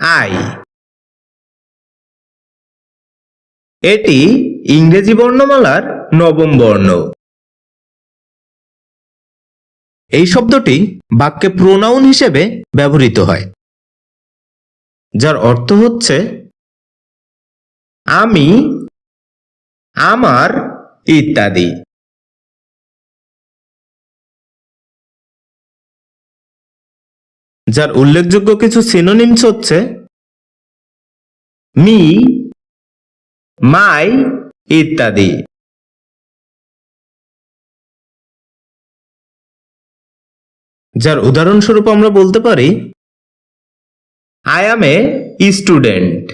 I. এটি ইংরেজি বর্ণমালার নবম বর্ণ। এই শব্দটি বাক্যে প্রোনাউন হিসেবে ব্যবহৃত হয়, যার অর্থ হচ্ছে, আমি, আমার, ইত্যাদি। যার উল্লেখযোগ্য কিছু সিনোনিমস হচ্ছে মি, মাই ইত্যাদি। যার উদাহরণস্বরূপ আমরা বলতে পারি আই অ্যাম এ স্টুডেন্ট